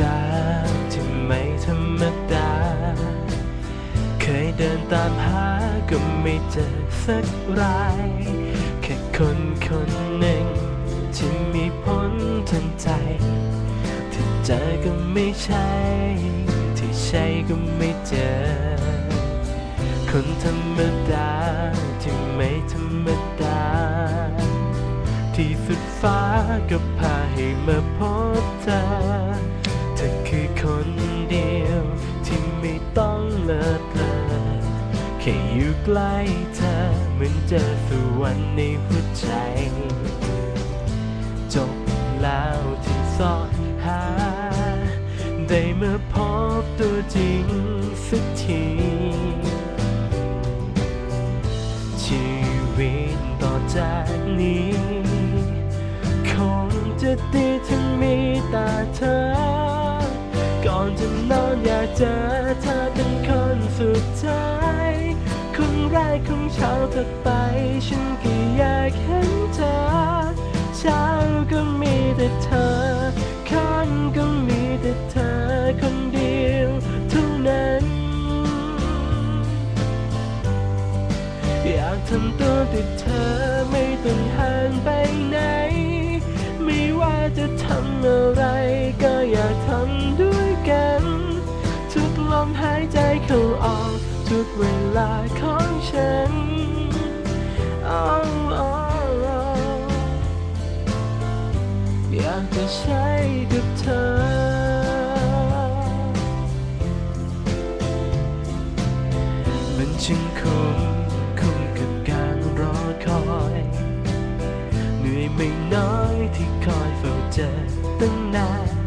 ดา ที่ไม่ธรรมดา เคยเดินตามหาก็ไม่เจอสักราย แค่คนคนหนึ่ง ที่มีพ้นทันใจ ที่เจอก็ไม่ใช่ ที่ใช่ก็ไม่เจอ คนธรรมดา ที่ไม่ธรรมดา ที่สุดฟ้าก็พาให้มาพบเธอ ธอคือคนเดียว ที่ไม่ต้องเลิศเลอแค่อยู่ใกล้เธอเหมือนเจอสวรรค์ในหัวใจ จบแล้วที่สอดหา ได้มาพบตัวจริงสักที ชีวิตต่อจากนี้ คงจะดีที่มีแต่เธอ อนจะนอนอยากเจอเธอเป็นคนสุดท้ายคนแรกของเช้าถัดไป ฉันก็อยากเห็นเธอ เช้าก็มีแต่เธอค่ำก็มีแต่เธอคนเดียวเท่านั้น อยากทำตัว ทุกเวลาของฉัน Oh, oh, oh อยากจะใช้กับเธอ มันช่างคุ้มคุ้มกับการรอคอยเหนื่อยไม่น้อยที่คอยเฝ้าเจอตั้งนาน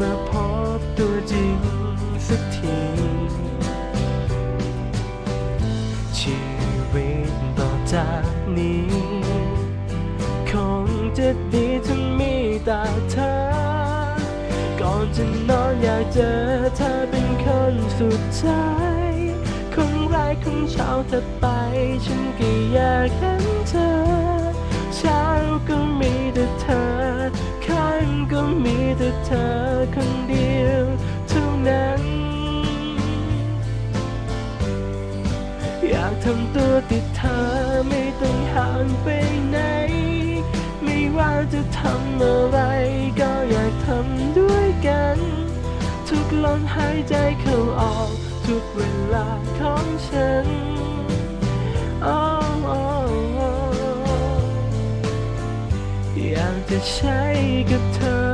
มาพบตัวจริงสักที ชีวิตต่อจากนี้ คงจะดีถ้ามีแต่เธอ ก่อนจะนอนอยากเจอเธอเป็นคนสุดท้ายคนแรกของเช้าถัดไป ฉันก็อยากเห็นเธอ เช้าก็มีแต่เธอค่ำก็มีแต่เธอ คนเดียวเท่านั้น อยากทำตัวติดเธอไม่ต้องห่างไปไหน ไม่ว่าจะทำอะไรก็อยากทำด้วยกัน ทุกลมหายใจเข้าออก ทุกเวลาของฉัน Oh, oh, oh อยากจะใช้กับเธอ